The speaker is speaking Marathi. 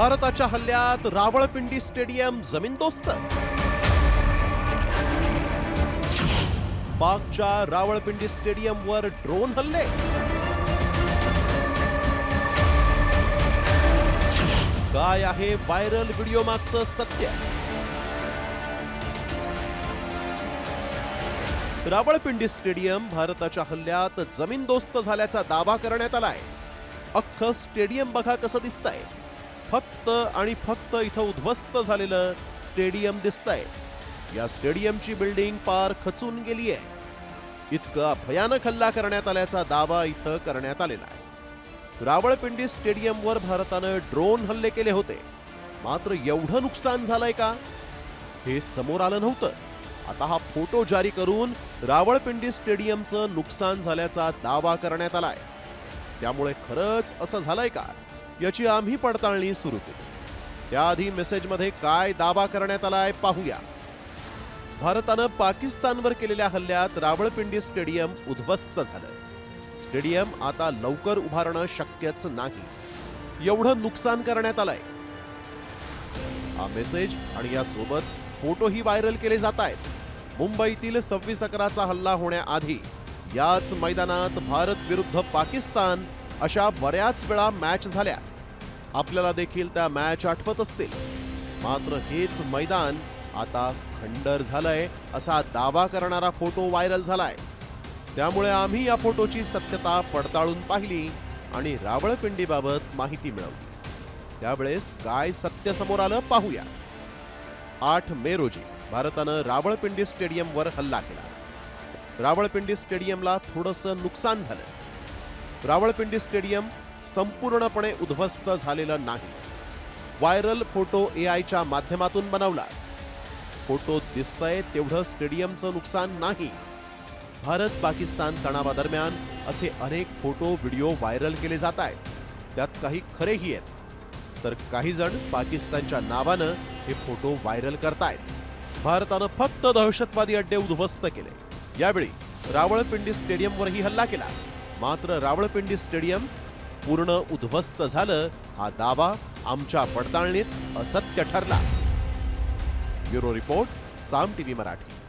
भारताच्या हल्ल्यात रावळपिंडी स्टेडियम जमीनदोस्त. पाकच्या रावळपिंडी स्टेडियमवर ड्रोन हल्ले. काय आहे व्हायरल व्हिडिओ मागचं सत्य? रावळपिंडी स्टेडियम भारताच्या हल्ल्यात जमीनदोस्त झाल्याचा दावा करण्यात आलाय. अख्खं स्टेडियम बघा कसं दिसतंय. फक्त आणि फक्त इथं उद्ध्वस्त झालेलं स्टेडियम दिसतंय. या स्टेडियमची बिल्डिंग पार खचून गेली आहे. इतका भयानक हल्ला करण्यात आल्याचा दावा इथं करण्यात आलेला आहे. रावळपिंडी स्टेडियमवर भारतानं ड्रोन हल्ले केले होते. मात्र एवढं नुकसान झालंय का? हे समोर आलं नव्हतं. आता हा फोटो जारी करून रावळपिंडी स्टेडियमचं नुकसान झाल्याचा दावा करण्यात आलाय. त्यामुळे खरंच असं झालंय का? याची आम्ही पडताळणी सुरू केली. त्याआधी मेसेजमध्ये काय दावा करण्यात आलाय पाहूया. भारतानं पाकिस्तानवर केलेल्या हल्ल्यात रावळपिंडी स्टेडियम उद्ध्वस्त झालं. स्टेडियम आता लवकर उभारणं शक्यच नाही. एवढं नुकसान करण्यात आलंय. हा मेसेज आणि यासोबत फोटोही व्हायरल केले जात आहेत मुंबईतील सव्वीस अकराचा हल्ला होण्याआधी याच मैदानात भारत विरुद्ध पाकिस्तान अशा बऱ्याच वेळा मॅच झाल्या आपल्याला देखील त्या मॅच आठवत असतील. मात्र हेच मैदान आता खंडर झालंय असा दावा करणारा फोटो व्हायरल झालाय. त्यामुळे आम्ही या फोटोची सत्यता पडताळून पाहिली आणि रावळपिंडीबाबत माहिती मिळवली. त्यावेळेस काय सत्य समोर आलं पाहूया. आठ मे रोजी भारतानं रावळपिंडी स्टेडियमवर हल्ला केला. रावळपिंडी स्टेडियमला थोडंसं नुकसान झालं. रावळपिंडी स्टेडियम संपूर्णपणे उद्ध्वस्त झालेलं नाही. व्हायरल फोटो ए आयच्या माध्यमातून बनवला. फोटो दिसतंय तेवढं स्टेडियमचं नुकसान नाही. भारत पाकिस्तान तणावादरम्यान असे अनेक फोटो व्हिडिओ व्हायरल केले जात आहेत. त्यात काही खरेही आहेत. तर काही जण पाकिस्तानच्या नावानं हे फोटो व्हायरल करतायत. भारतानं फक्त दहशतवादी अड्डे उद्ध्वस्त केले. यावेळी रावळपिंडी स्टेडियमवरही हल्ला केला. मात्र रावळपिंडी स्टेडियम पूर्ण उद्ध्वस्त झालं हा दावा आमच्या पडताळणीत असत्य ठरला. Bureau report Saam TV Marathi.